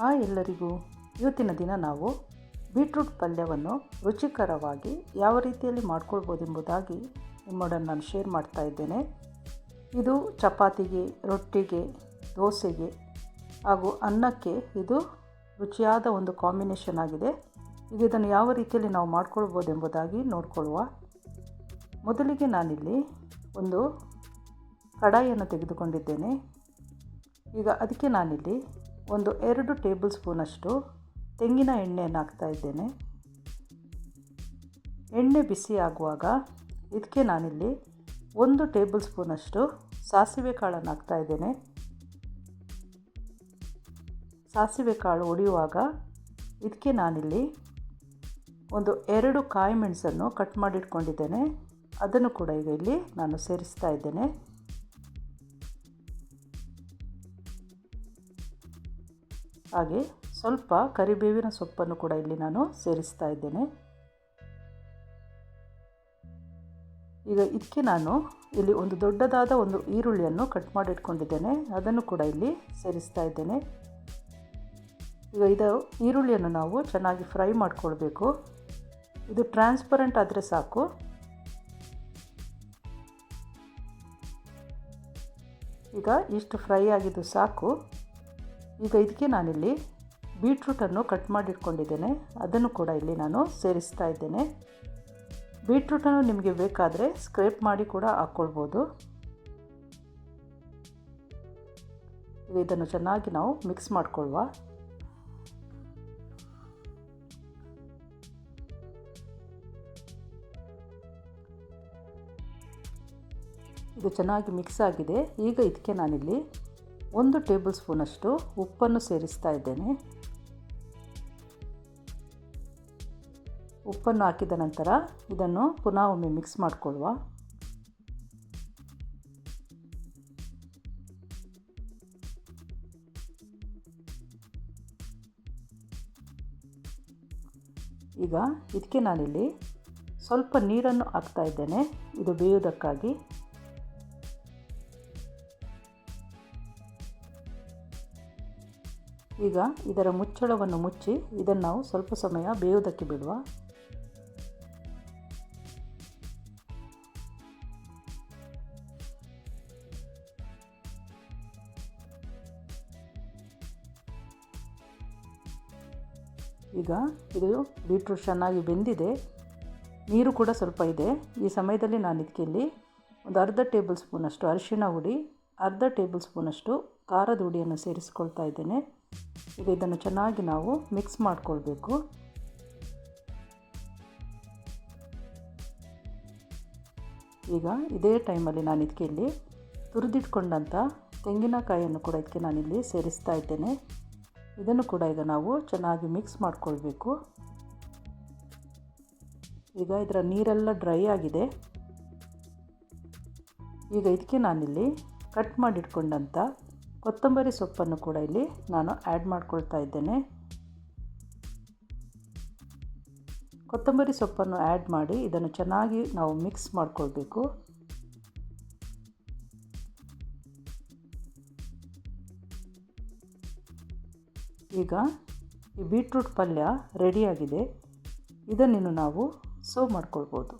ಆ ಎಲ್ಲರಿಗೂ ಇವತ್ತಿನ ದಿನ ನಾವು ಬೀಟ್ರೂಟ್ ಪಲ್ಯವನ್ನು ರುಚಿಕರವಾಗಿ ಯಾವ ರೀತಿಯಲ್ಲಿ ಮಾಡ್ಕೊಳ್ಬೋದೆಂಬುದಾಗಿ ನಿಮ್ಮೊಡನೆ ನಾನು ಶೇರ್ ಮಾಡ್ತಾ ಇದ್ದೇನೆ. ಇದು ಚಪಾತಿಗೆ, ರೊಟ್ಟಿಗೆ, ದೋಸೆಗೆ ಹಾಗೂ ಅನ್ನಕ್ಕೆ ಇದು ರುಚಿಯಾದ ಒಂದು ಕಾಂಬಿನೇಷನ್ ಆಗಿದೆ. ಈಗ ಇದನ್ನು ಯಾವ ರೀತಿಯಲ್ಲಿ ನಾವು ಮಾಡ್ಕೊಳ್ಬೋದೆಂಬುದಾಗಿ ನೋಡಿಕೊಳ್ಳುವ. ಮೊದಲಿಗೆ ನಾನಿಲ್ಲಿ ಒಂದು ಕಡಾಯಿಯನ್ನು ತೆಗೆದುಕೊಂಡಿದ್ದೇನೆ. ಈಗ ಅದಕ್ಕೆ ನಾನಿಲ್ಲಿ ಒಂದು ಎರಡು ಟೇಬಲ್ ಸ್ಪೂನಷ್ಟು ತೆಂಗಿನ ಎಣ್ಣೆಯನ್ನು ಹಾಕ್ತಾ ಇದ್ದೇನೆ. ಎಣ್ಣೆ ಬಿಸಿ ಆಗುವಾಗ ಇದಕ್ಕೆ ನಾನಿಲ್ಲಿ ಒಂದು ಟೇಬಲ್ ಸ್ಪೂನಷ್ಟು ಸಾಸಿವೆ ಕಾಳನ್ನು ಹಾಕ್ತಾ ಇದ್ದೇನೆ. ಸಾಸಿವೆ ಕಾಳು ಒಡೆಯುವಾಗ ಇದಕ್ಕೆ ನಾನಿಲ್ಲಿ ಒಂದು ಎರಡು ಕಾಯಿ ಮೆಣಸನ್ನು ಕಟ್ ಮಾಡಿಟ್ಕೊಂಡಿದ್ದೇನೆ. ಅದನ್ನು ಕೂಡ ಈಗ ಇಲ್ಲಿ ನಾನು ಸೇರಿಸ್ತಾ ಇದ್ದೇನೆ. ಹಾಗೆ ಸ್ವಲ್ಪ ಕರಿಬೇವಿನ ಸೊಪ್ಪನ್ನು ಕೂಡ ಇಲ್ಲಿ ನಾನು ಸೇರಿಸ್ತಾ ಇದ್ದೇನೆ. ಈಗ ಇದಕ್ಕೆ ನಾನು ಇಲ್ಲಿ ಒಂದು ದೊಡ್ಡದಾದ ಒಂದು ಈರುಳ್ಳಿಯನ್ನು ಕಟ್ ಮಾಡಿಟ್ಕೊಂಡಿದ್ದೇನೆ ಅದನ್ನು ಕೂಡ ಇಲ್ಲಿ ಸೇರಿಸ್ತಾ ಇದ್ದೇನೆ. ಈಗ ಇದು ಈರುಳ್ಳಿಯನ್ನು ನಾವು ಚೆನ್ನಾಗಿ ಫ್ರೈ ಮಾಡಿಕೊಳ್ಬೇಕು. ಇದು ಟ್ರಾನ್ಸ್ಪರೆಂಟ್ ಆದರೆ ಸಾಕು. ಈಗ ಇಷ್ಟು ಫ್ರೈ ಆಗಿದ್ದು ಸಾಕು. ಈಗ ಇದಕ್ಕೆ ನಾನಿಲ್ಲಿ ಬೀಟ್ರೂಟನ್ನು ಕಟ್ ಮಾಡಿಟ್ಕೊಂಡಿದ್ದೇನೆ. ಅದನ್ನು ಕೂಡ ಇಲ್ಲಿ ನಾನು ಸೇರಿಸ್ತಾ ಇದ್ದೇನೆ. ಬೀಟ್ರೂಟನ್ನು ನಿಮಗೆ ಬೇಕಾದರೆ ಸ್ಕ್ರೇಪ್ ಮಾಡಿ ಕೂಡ ಹಾಕ್ಕೊಳ್ಬೋದು ಇದನ್ನು ಚೆನ್ನಾಗಿ ನಾವು ಮಿಕ್ಸ್ ಮಾಡಿಕೊಳ್ಳುವ ಇದು ಚೆನ್ನಾಗಿ ಮಿಕ್ಸ್ ಆಗಿದೆ. ಈಗ ಇದಕ್ಕೆ ನಾನಿಲ್ಲಿ ಒಂದು ಟೇಬಲ್ ಸ್ಪೂನಷ್ಟು ಉಪ್ಪನ್ನು ಸೇರಿಸ್ತಾ ಇದ್ದೇನೆ. ಉಪ್ಪನ್ನು ಹಾಕಿದ ನಂತರ ಇದನ್ನು ಪುನಃ ಒಮ್ಮೆ ಮಿಕ್ಸ್ ಮಾಡಿಕೊಳ್ಳುವ. ಈಗ ಇದಕ್ಕೆ ನಾನಿಲ್ಲಿ ಸ್ವಲ್ಪ ನೀರನ್ನು ಹಾಕ್ತಾ ಇದ್ದೇನೆ. ಇದು ಬೇಯೋದಕ್ಕಾಗಿ ಈಗ ಇದರ ಮುಚ್ಚಳವನ್ನು ಮುಚ್ಚಿ ಇದನ್ನು ನಾವು ಸ್ವಲ್ಪ ಸಮಯ ಬೇಯೋದಕ್ಕೆ ಬಿಡುವ. ಈಗ ಇದು ಬೀಟ್ರೂಟ್ ಚೆನ್ನಾಗಿ ಬೆಂದಿದೆ. ನೀರು ಕೂಡ ಸ್ವಲ್ಪ ಇದೆ. ಈ ಸಮಯದಲ್ಲಿ ನಾನು ಇದಕ್ಕೆ ಇಲ್ಲಿ ಒಂದು ಅರ್ಧ ಟೇಬಲ್ ಸ್ಪೂನಷ್ಟು ಅರಿಶಿಣ ಹುಡಿ, ಅರ್ಧ ಟೇಬಲ್ ಸ್ಪೂನಷ್ಟು ಖಾರದ ಹುಡಿಯನ್ನು ಸೇರಿಸ್ಕೊಳ್ತಾ ಇದ್ದೇನೆ. ಈಗ ಇದನ್ನು ಚೆನ್ನಾಗಿ ನಾವು ಮಿಕ್ಸ್ ಮಾಡಿಕೊಳ್ಬೇಕು. ಈಗ ಇದೇ ಟೈಮಲ್ಲಿ ನಾನು ಇದಕ್ಕೆ ಇಲ್ಲಿ ತುರಿದಿಟ್ಕೊಂಡಂಥ ತೆಂಗಿನಕಾಯಿಯನ್ನು ಕೂಡ ಇದಕ್ಕೆ ನಾನಿಲ್ಲಿ ಸೇರಿಸ್ತಾ ಇದ್ದೇನೆ. ಇದನ್ನು ಕೂಡ ಈಗ ನಾವು ಚೆನ್ನಾಗಿ ಮಿಕ್ಸ್ ಮಾಡಿಕೊಳ್ಬೇಕು. ಈಗ ಇದರ ನೀರೆಲ್ಲ ಡ್ರೈ ಆಗಿದೆ. ಈಗ ಇದಕ್ಕೆ ನಾನಿಲ್ಲಿ ಕಟ್ ಮಾಡಿಟ್ಕೊಂಡಂಥ ಕೊತ್ತಂಬರಿ ಸೊಪ್ಪನ್ನು ಕೂಡ ಇಲ್ಲಿ ನಾನು ಆ್ಯಡ್ ಮಾಡ್ಕೊಳ್ತಾ ಇದ್ದೇನೆ. ಕೊತ್ತಂಬರಿ ಸೊಪ್ಪನ್ನು ಆ್ಯಡ್ ಮಾಡಿ ಇದನ್ನು ಚೆನ್ನಾಗಿ ನಾವು ಮಿಕ್ಸ್ ಮಾಡಿಕೊಳ್ಬೇಕು. ಈಗ ಈ ಬೀಟ್ರೂಟ್ ಪಲ್ಯ ರೆಡಿಯಾಗಿದೆ ಇದನ್ನು ನಾವು ಸರ್ವ್ ಮಾಡ್ಕೊಳ್ಬೋದು.